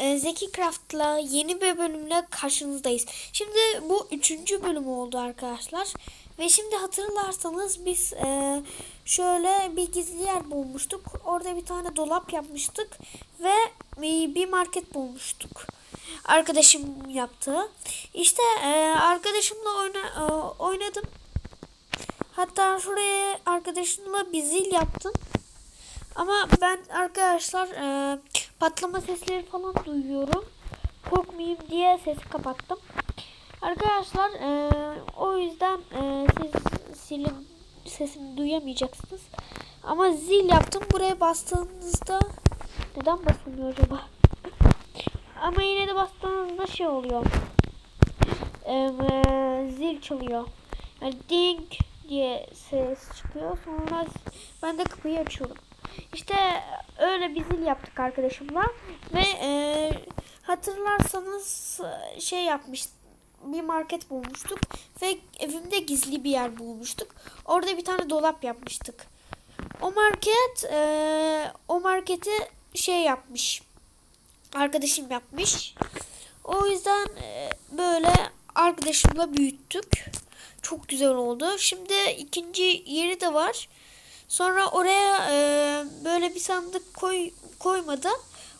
e, Zeki Craft'la yeni bir bölümle karşınızdayız. Şimdi bu üçüncü bölüm oldu arkadaşlar. Ve şimdi hatırlarsanız biz e, şöyle bir gizli yer bulmuştuk. Orada bir tane dolap yapmıştık. Ve e, bir market bulmuştuk. Arkadaşım yaptı. İşte e, arkadaşımla oyna, e, oynadım. Hatta şuraya arkadaşımla bir zil yaptım. Ama ben arkadaşlar e, patlama sesleri falan duyuyorum. Korkmayayım diye sesi kapattım. Arkadaşlar e, o yüzden e, siz silin sesimi duyamayacaksınız. Ama zil yaptım. Buraya bastığınızda neden basılmıyor acaba? Ama yine de bastığınızda şey oluyor. E, e, zil çalıyor. Yani ding diye ses çıkıyor. Sonra ben de kapıyı açıyorum. İşte öyle bir zil yaptık arkadaşımla ve e, hatırlarsanız e, şey yapmış bir market bulmuştuk ve evimde gizli bir yer bulmuştuk. Orada bir tane dolap yapmıştık. O market e, o marketi şey yapmış. Arkadaşım yapmış. O yüzden e, böyle arkadaşımla büyüttük. Çok güzel oldu. Şimdi ikinci yeri de var. Sonra oraya e, böyle bir sandık koy, koymadı.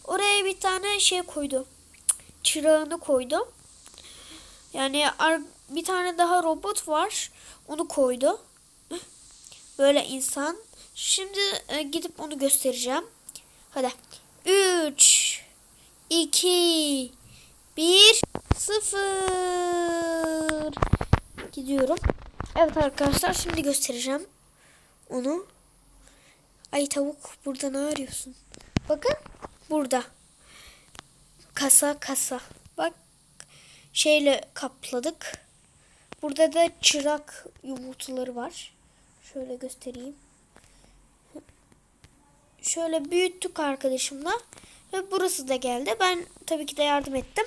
Oraya bir tane şey koydu. Çırağını koydu. Yani bir tane daha robot var. Onu koydu. Böyle insan. Şimdi e, gidip onu göstereceğim. Hadi. 3 2 1 0 Gidiyorum. Evet arkadaşlar şimdi göstereceğim onu. Ay tavuk burada ne arıyorsun? Bakın burada. Kasa kasa. Bak şeyle kapladık. Burada da çırak yumurtaları var. Şöyle göstereyim. Şöyle büyüttük arkadaşımla. Ve burası da geldi. Ben tabii ki de yardım ettim.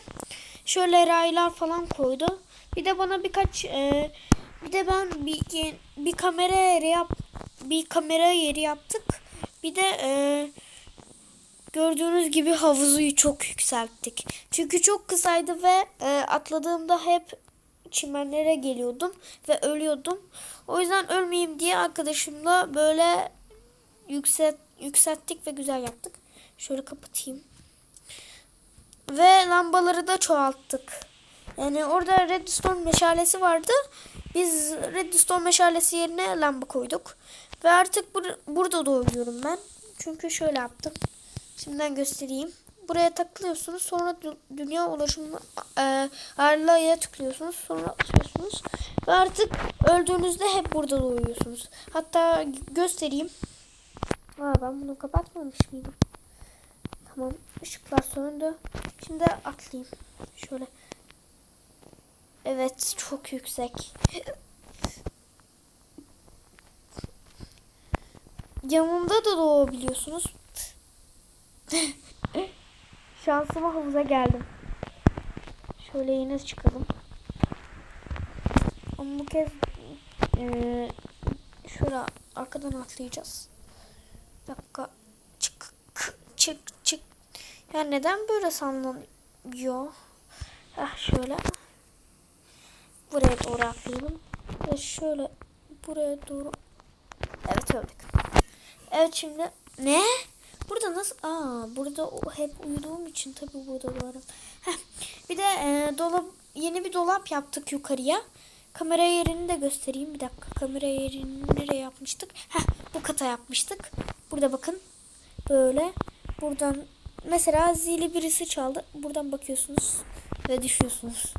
Şöyle raylar falan koydu. Bir de bana birkaç e, bir de ben bir, bir kamera yap bir kamera yeri yaptık. Bir de e, gördüğünüz gibi havuzuyu çok yükselttik. Çünkü çok kısaydı ve e, atladığımda hep çimenlere geliyordum ve ölüyordum. O yüzden ölmeyeyim diye arkadaşımla böyle yükselt yükselttik ve güzel yaptık. Şöyle kapatayım. Ve lambaları da çoğalttık. Yani orada redstone meşalesi vardı. Biz redstone meşalesi yerine lamba koyduk. Ve artık bur burada doğuyorum ben. Çünkü şöyle yaptım. Şimdiden göstereyim. Buraya takılıyorsunuz. Sonra dünya ulaşımı e, ayarlaya tıklıyorsunuz. Sonra atıyorsunuz. Ve artık öldüğünüzde hep burada doğuyorsunuz. Hatta göstereyim. Aa, ben bunu kapatmamış mıydım? Tamam. Işıklar söndü. Şimdi atlayayım. Şöyle. Evet. Çok yüksek. Yanımda da doğabiliyorsunuz. Şansıma havuza geldim. Şöyle yine çıkalım. Ama bu kez ee, şöyle arkadan atlayacağız. Bir dakika. Çık çık çık. Ya neden böyle sallanıyor? Ah şöyle. Buraya doğru atlayalım. Ve şöyle buraya doğru. Evet öldük. Evet şimdi ne? Burada nasıl? Aa burada hep uyuduğum için tabii burada varım. Bir de e, dolap yeni bir dolap yaptık yukarıya. Kamera yerini de göstereyim bir dakika. Kamera yerini nereye yapmıştık? Heh, bu kata yapmıştık. Burada bakın. Böyle buradan mesela zili birisi çaldı. Buradan bakıyorsunuz ve düşüyorsunuz.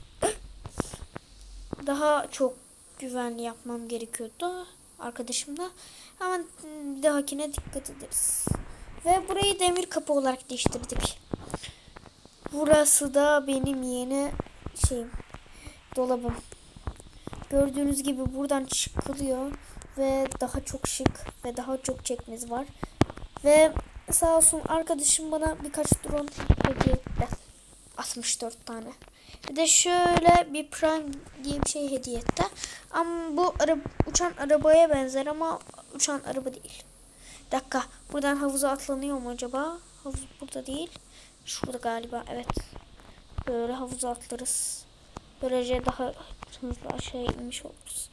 Daha çok güvenli yapmam gerekiyordu arkadaşımla. Bir dahakine dikkat ederiz. Ve burayı demir kapı olarak değiştirdik. Burası da benim yeni şeyim. Dolabım. Gördüğünüz gibi buradan çıkılıyor. Ve daha çok şık ve daha çok çekmez var. Ve sağ olsun arkadaşım bana birkaç drone hediye etti. 64 tane. Bir de şöyle bir prime diye bir şey hediye etti. Ama bu araba, uçan arabaya benzer ama uçan araba değil. Bir dakika. Buradan havuza atlanıyor mu acaba? Havuz burada değil. Şurada galiba evet. Böyle havuza atlarız. Böylece daha hızlı aşağıya inmiş oluruz.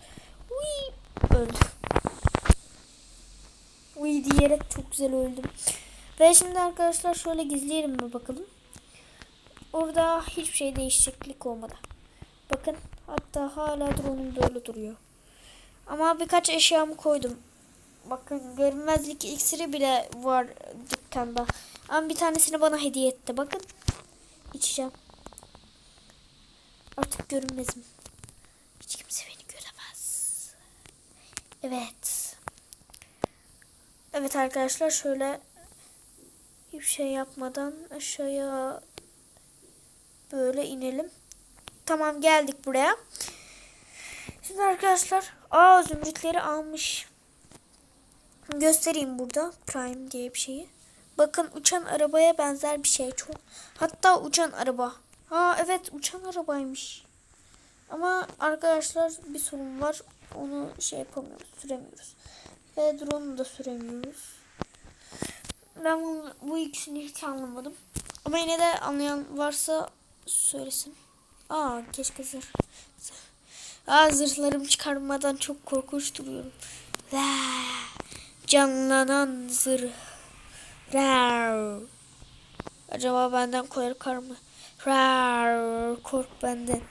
Uy, öldüm. Uy diyerek çok güzel öldüm. Ve şimdi arkadaşlar şöyle gizleyelim mi bakalım. Orada hiçbir şey değişiklik olmadı. Bakın hatta hala drone'um böyle duruyor. Ama birkaç eşyamı koydum. Bakın görünmezlik iksiri bile var dükkanda. Ama bir tanesini bana hediye etti. Bakın. İçeceğim. Artık görünmezim. Hiç kimse beni göremez. Evet. Evet arkadaşlar şöyle hiçbir şey yapmadan aşağıya böyle inelim. Tamam geldik buraya. Şimdi arkadaşlar aa zümrütleri almış. Göstereyim burada Prime diye bir şeyi. Bakın uçan arabaya benzer bir şey çok. Hatta uçan araba. Ha evet uçan arabaymış. Ama arkadaşlar bir sorun var. Onu şey yapamıyoruz, süremiyoruz. Ve drone'u da süremiyoruz. Ben bu, bu ikisini hiç anlamadım. Ama yine de anlayan varsa söylesin. Aa keşke zırh. Aa zırhlarımı çıkarmadan çok korkunç duruyorum. Vaa, Canlanan zırh. Rar. Acaba benden korkar mı? Rar. Kork benden.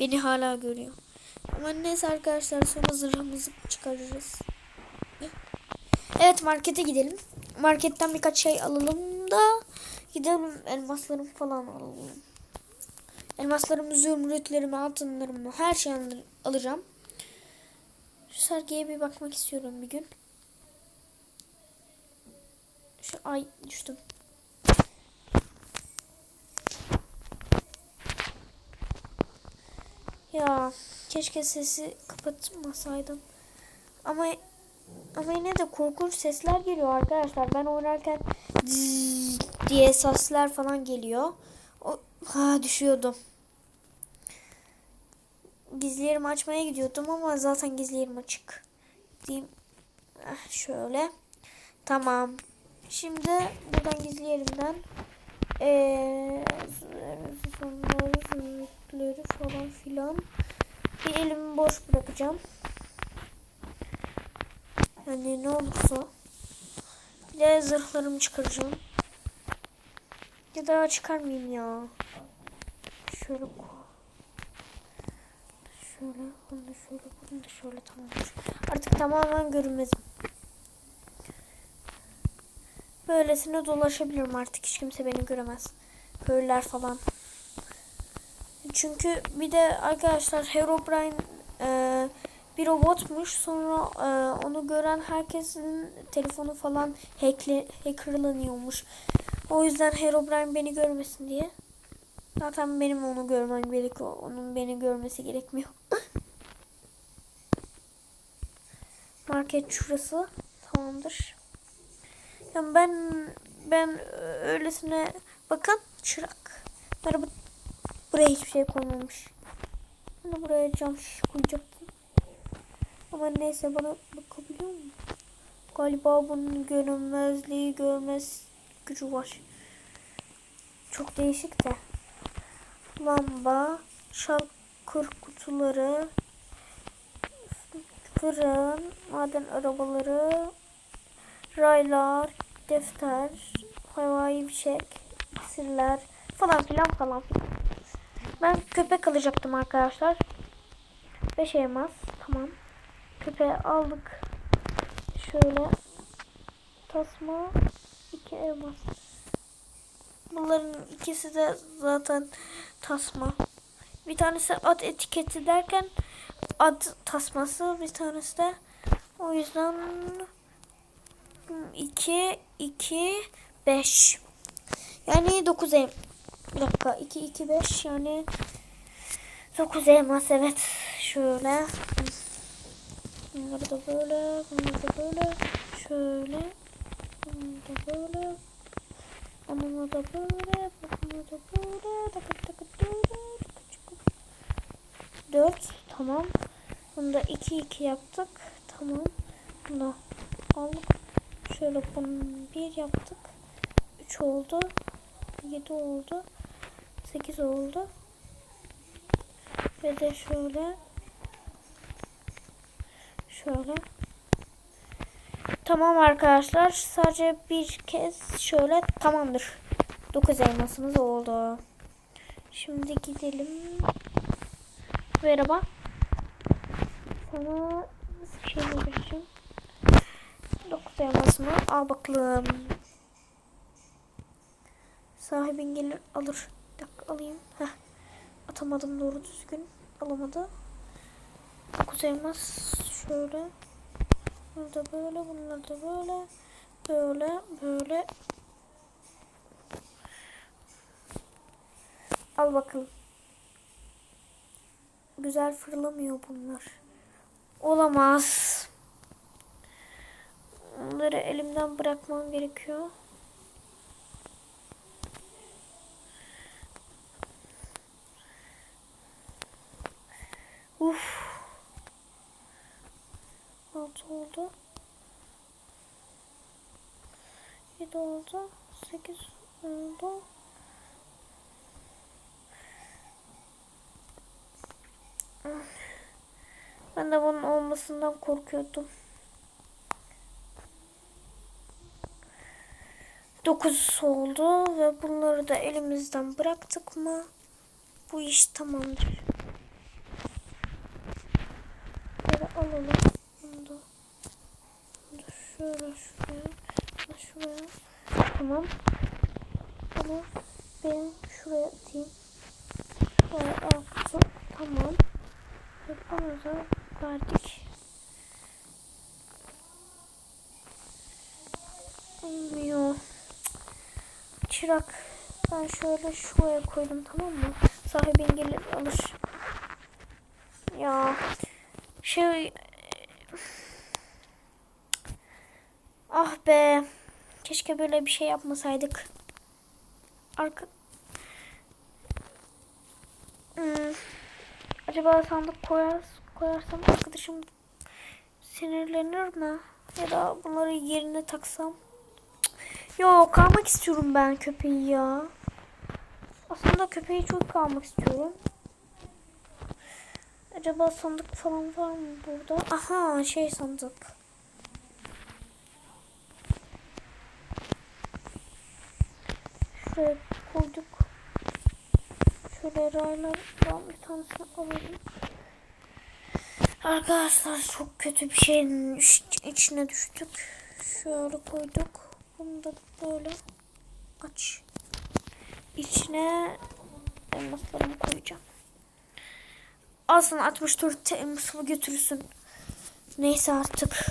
Beni hala görüyor. Ama neyse arkadaşlar sonra zırhımızı çıkarırız. Evet markete gidelim. Marketten birkaç şey alalım da gidelim elmaslarımı falan alalım. Elmaslarımı, zümrütlerimi, altınlarımı her şeyi al- alacağım. Şu sergiye bir bakmak istiyorum bir gün. Şu ay düştüm. Ya keşke sesi kapatmasaydım. Ama ama yine de korkunç sesler geliyor arkadaşlar. Ben oynarken diye sesler falan geliyor. Ha düşüyordum. Gizli yerimi açmaya gidiyordum ama zaten gizli yerim açık. Diyeyim. Ah, şöyle. Tamam. Şimdi buradan gizli yerimden sonları, zümrütleri falan filan bir elimi boş bırakacağım. Yani ne olursa bir de zırhlarımı çıkaracağım. Ya da çıkarmayayım ya. Şöyle. Şöyle, bunu şöyle, bunu da şöyle tamamdır. Artık tamamen görünmezim. Böylesine dolaşabilirim artık. Hiç kimse beni göremez. Köylüler falan. Çünkü bir de arkadaşlar Herobrine e, bir robotmuş. Sonra e, onu gören herkesin telefonu falan hackle, hackerlanıyormuş. O yüzden Herobrine beni görmesin diye. Zaten benim onu görmem gerekiyor. Onun beni görmesi gerekmiyor. Market şurası. Tamamdır. Yani ben ben öylesine bakın çırak. Merhaba. Buraya hiçbir şey koymamış. Ben de buraya cam şiş koyacaktım. Ama neyse bana bakabiliyor mu? Galiba bunun görünmezliği görmez gücü var. Çok değişik de. Lamba, şalkır kutuları, fırın, maden arabaları, raylar, defter, havai fişek, iksirler falan filan falan. Ben köpek alacaktım arkadaşlar. 5 elmas. Tamam. Köpeği aldık. Şöyle tasma 2 elmas. Bunların ikisi de zaten tasma. Bir tanesi ad etiketi derken ad tasması bir tanesi de o yüzden 2 2 5 yani 9 elmas. Bir dakika 2 2 5 yani 9 elmas evet. Şöyle Bunları da böyle, bunları da böyle, şöyle, da böyle, bunu da böyle, bunu da böyle, takı takı böyle. Dört, tamam. Bunu da iki iki yaptık, tamam. Bunu aldık. Şöyle bunu bir yaptık, üç oldu. 7 oldu. 8 oldu. Ve de şöyle şöyle Tamam arkadaşlar. Sadece bir kez şöyle tamamdır. 9 elmasımız oldu. Şimdi gidelim. Merhaba. Sana bir şey vereceğim. 9 elmasımı al bakalım. Sahibin gelir alır. Bir dakika alayım. Heh. Atamadım doğru düzgün. Alamadı. 9 elmas şöyle. Bunlar da böyle, bunlar da böyle. Böyle, böyle. Al bakalım. Güzel fırlamıyor bunlar. Olamaz. Onları elimden bırakmam gerekiyor. Uf. Altı oldu. Yedi oldu. Sekiz oldu. Ben de bunun olmasından korkuyordum. 9 oldu ve bunları da elimizden bıraktık mı bu iş tamamdır. Böyle alalım. Bunu da, bunu da şöyle şuraya, şuraya. Tamam. Bunu ben şuraya atayım. Şuraya attım. Tamam. Da verdik. Olmuyor. Çırak. Ben şöyle şuraya koydum tamam mı? Sahibin gelir alır. Ya şey Ah be. Keşke böyle bir şey yapmasaydık. Arka Hmm. Acaba sandık koyar, koyarsam arkadaşım sinirlenir mi? Ya da bunları yerine taksam? Yok kalmak istiyorum ben köpeği ya. Aslında köpeği çok kalmak istiyorum. Acaba sandık falan var mı burada? Aha şey sandık. Şuraya koyduk. Şöyle raylardan bir tanesini alalım. Arkadaşlar çok kötü bir şeyin iç- içine düştük. Şöyle koyduk. Bunu da böyle aç. İçine elmaslarımı koyacağım. Aslında 64 elmasımı götürürsün. Neyse artık.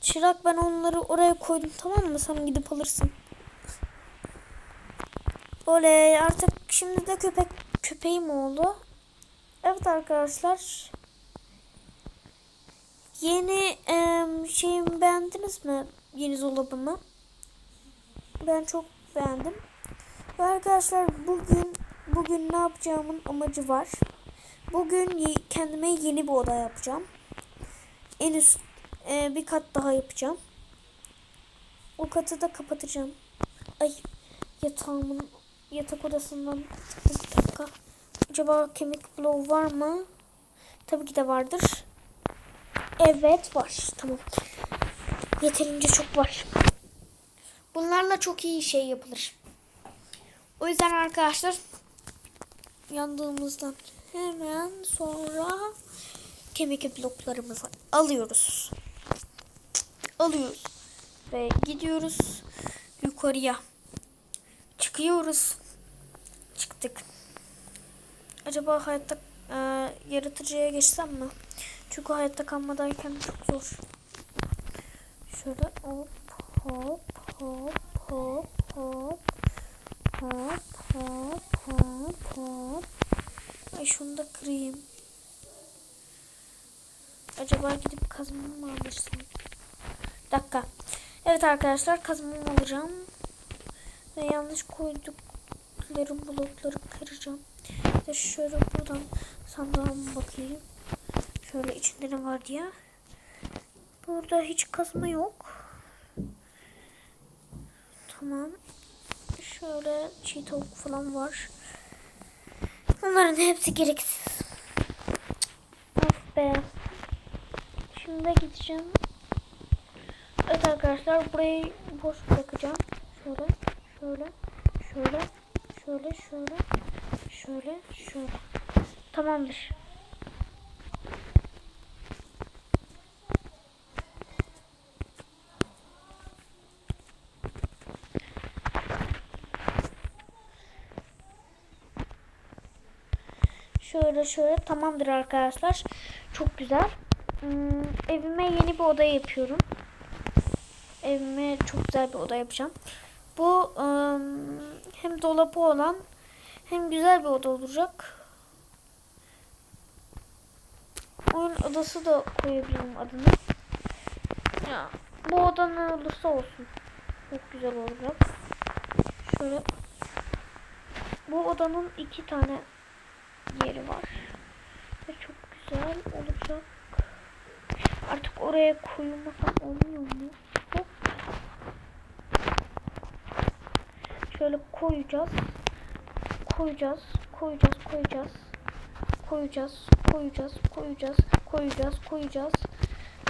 Çırak ben onları oraya koydum tamam mı? Sen gidip alırsın. Oley artık şimdi de köpek köpeğim oldu. Evet arkadaşlar. Yeni em, şeyimi beğendiniz mi? Yeni dolabımı. Ben çok beğendim. Ve arkadaşlar bugün bugün ne yapacağımın amacı var. Bugün kendime yeni bir oda yapacağım. En üst e, bir kat daha yapacağım. O katı da kapatacağım. Ay yatağımın yatak odasından bir dakika. Acaba kemik bloğu var mı? Tabii ki de vardır. Evet var. Tamam. Yeterince çok var. Bunlarla çok iyi şey yapılır. O yüzden arkadaşlar yandığımızdan hemen sonra kemik bloklarımızı alıyoruz. Alıyoruz. Ve gidiyoruz yukarıya. Çıkıyoruz. Çıktık. Acaba hayatta e, yaratıcıya geçsem mi? Çünkü hayatta kalmadayken çok zor. Şöyle hop hop hop hop hop hop hop hop hop. Ay şunu da kırayım. Acaba gidip kazmamı mı alırsam? Bir dakika. Evet arkadaşlar kazmamı alacağım. Ve yanlış koyduklarım blokları kıracağım. Ve şöyle buradan sandığıma bakayım. Şöyle içinde ne var diye. Burada hiç kazma yok. Tamam. Şöyle çiğ tavuk falan var. Bunların hepsi gereksiz. Of be. Şimdi gideceğim. Evet arkadaşlar burayı boş bırakacağım. Şöyle, şöyle, şöyle, şöyle, şöyle, şöyle, şöyle. Tamamdır. Şöyle şöyle tamamdır arkadaşlar. Çok güzel. Hmm, evime yeni bir oda yapıyorum. Evime çok güzel bir oda yapacağım. Bu ım, hem dolabı olan hem güzel bir oda olacak. Oyun odası da koyabilirim adını. Ya, bu oda ne olursa olsun. Çok güzel olacak. Şöyle. Bu odanın iki tane yeri var. Ve çok güzel olacak. Artık oraya koyulmasam olmuyor mu? şöyle koyacağız. Koyacağız, koyacağız, koyacağız. Koyacağız, koyacağız, koyacağız, koyacağız, koyacağız.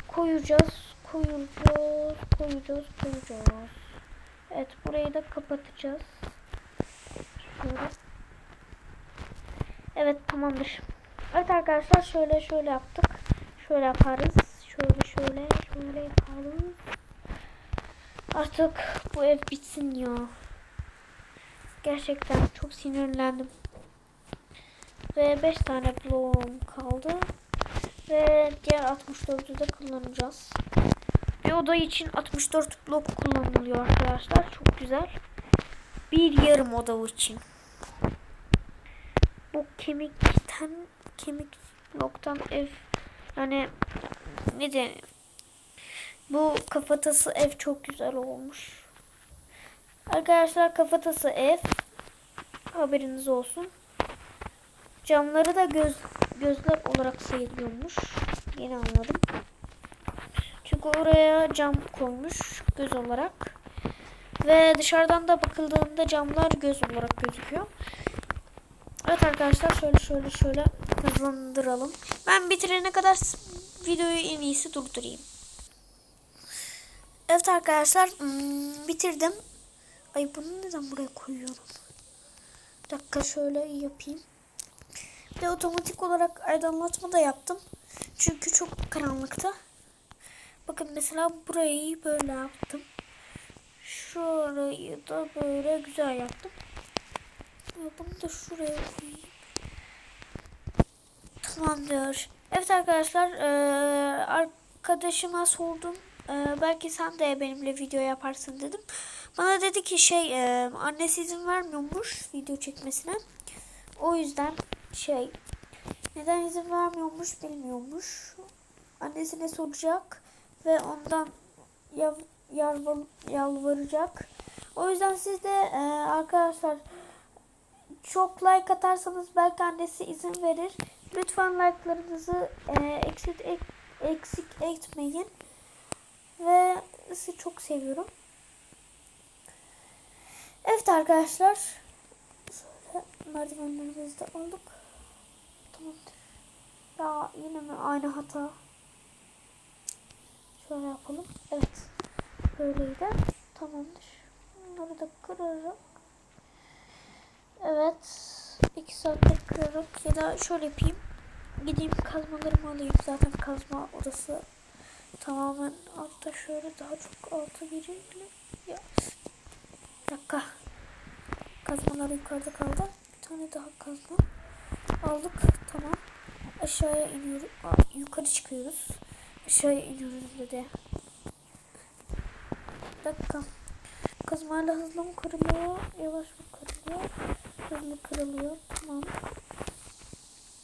Koyacağız, koyacağız, koyacağız, koyacağız. Evet, burayı da kapatacağız. Şöyle. Evet, tamamdır. Evet arkadaşlar, şöyle şöyle yaptık. Şöyle yaparız. Şöyle şöyle şöyle yaparız. Artık bu ev bitsin ya. Gerçekten çok sinirlendim. Ve 5 tane bloğum kaldı. Ve diğer 64'ü de kullanacağız. Bir oda için 64 blok kullanılıyor arkadaşlar. Çok güzel. Bir yarım oda için. Bu kemikten kemik bloktan ev yani ne de bu kafatası ev çok güzel olmuş. Arkadaşlar kafatası ev haberiniz olsun. Camları da göz gözler olarak sayılıyormuş. Yeni anladım. Çünkü oraya cam koymuş göz olarak. Ve dışarıdan da bakıldığında camlar göz olarak gözüküyor. Evet arkadaşlar şöyle şöyle şöyle hızlandıralım. Ben bitirene kadar videoyu en iyisi durdurayım. Evet arkadaşlar hmm, bitirdim. Ay bunu neden buraya koyuyorum? Bir dakika şöyle yapayım. Ve otomatik olarak aydınlatma da yaptım. Çünkü çok karanlıkta. Bakın mesela burayı böyle yaptım. Şurayı da böyle güzel yaptım. Bunu da şuraya koyayım. Tamamdır. Evet arkadaşlar arkadaşıma sordum. E, belki sen de benimle video yaparsın dedim. Bana dedi ki şey e, annesi izin vermiyormuş video çekmesine. O yüzden şey neden izin vermiyormuş bilmiyormuş. Annesine soracak ve ondan yav, yalvar, yalvaracak. O yüzden siz de e, arkadaşlar çok like atarsanız belki annesi izin verir. Lütfen like'larınızı e, eksik, ek, eksik etmeyin. Ve sizi çok seviyorum. Evet arkadaşlar. Şöyle merdivenlerimizi de aldık. Tamamdır. Ya yine mi aynı hata? Şöyle yapalım. Evet. Böyleydi. Tamamdır. Bunları da kırarak. Evet. 2 saatte kırarak ya da şöyle yapayım. Gideyim kazmalarımı alayım. Zaten kazma odası tamamen altta şöyle daha çok altı girelim. Ya. Dakika. Kazmalar yukarıda kaldı. Bir tane daha kazma. Aldık. Tamam. Aşağıya iniyoruz. Aa, yukarı çıkıyoruz. Aşağıya iniyoruz dedi. Bir dakika. Kazmayla hızlı mı kırılıyor? Yavaş mı kırılıyor? Hızlı kırılıyor. Tamam.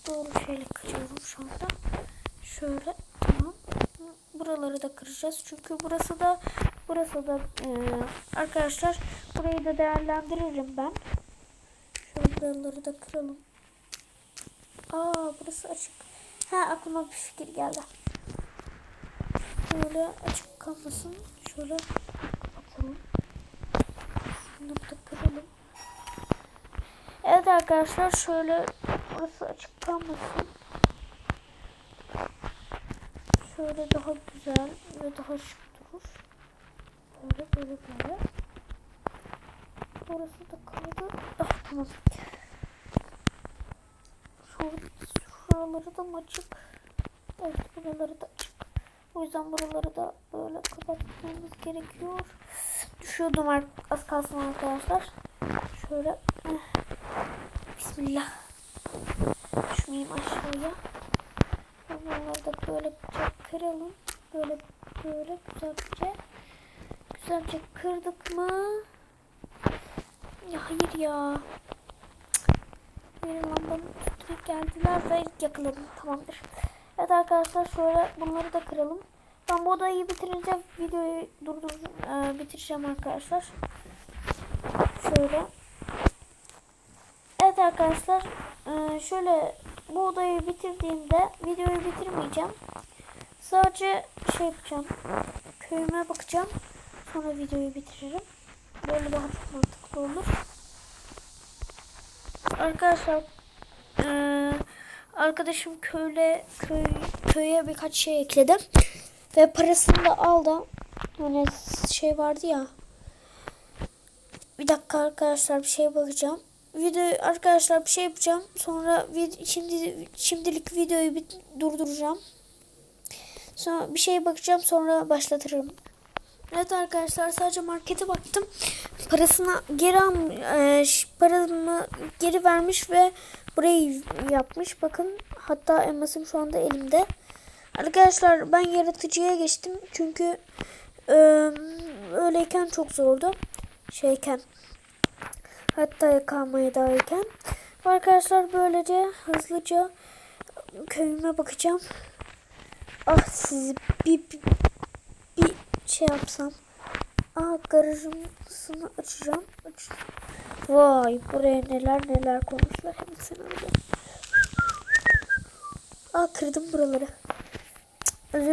Doğru şeyle kırıyorum şu anda. Şöyle. Buraları da kıracağız. Çünkü burası da burası da e, arkadaşlar burayı da değerlendiririm ben. Şöyle buraları da kıralım. Aa burası açık. Ha aklıma bir fikir geldi. Böyle açık kalmasın. Şöyle kapatalım. Bunu da kıralım. Evet arkadaşlar şöyle burası açık kalmasın. Şöyle daha güzel ve daha şık durur. Böyle böyle böyle. Burası da kaldı. Ah tamam. Şur- Şuraları da açık? Evet buraları da açık. O yüzden buraları da böyle kapatmamız gerekiyor. Düşüyordum ar- az kalsın arkadaşlar. Şöyle. eh. Bismillah. Düşmeyeyim aşağıya. Bunları da böyle güzel kıralım. Böyle böyle güzelce. Güzelce kırdık mı? Ya hayır ya. Benim lambanın üstüne geldiler ve yakaladım. Tamamdır. Evet arkadaşlar şöyle bunları da kıralım. Ben bu odayı bitirince videoyu durdur e, bitireceğim arkadaşlar. Şöyle. Evet arkadaşlar e, şöyle bu odayı bitirdiğimde videoyu bitirmeyeceğim. Sadece şey yapacağım. Köyüme bakacağım. Sonra videoyu bitiririm. Böyle daha çok mantıklı olur. Arkadaşlar eee, arkadaşım köyle köy köye birkaç şey ekledim ve parasını da aldı. Hani şey vardı ya. Bir dakika arkadaşlar bir şeye bakacağım. Video arkadaşlar bir şey yapacağım. Sonra vid- şimdi şimdilik videoyu bir durduracağım. Sonra bir şeye bakacağım sonra başlatırım. Evet arkadaşlar sadece markete baktım. Parasını geri al, e, paramı geri vermiş ve burayı yapmış. Bakın hatta elmasım şu anda elimde. Arkadaşlar ben yaratıcıya geçtim çünkü e, öyleyken çok zordu. Şeyken hatta yakalmaya dahilken. Arkadaşlar böylece hızlıca köyüme bakacağım. Ah sizi bir, bir, bir şey yapsam. Aa garajımsını açacağım. Aç. Vay buraya neler neler koymuşlar. Sen öyle. Aa kırdım buraları.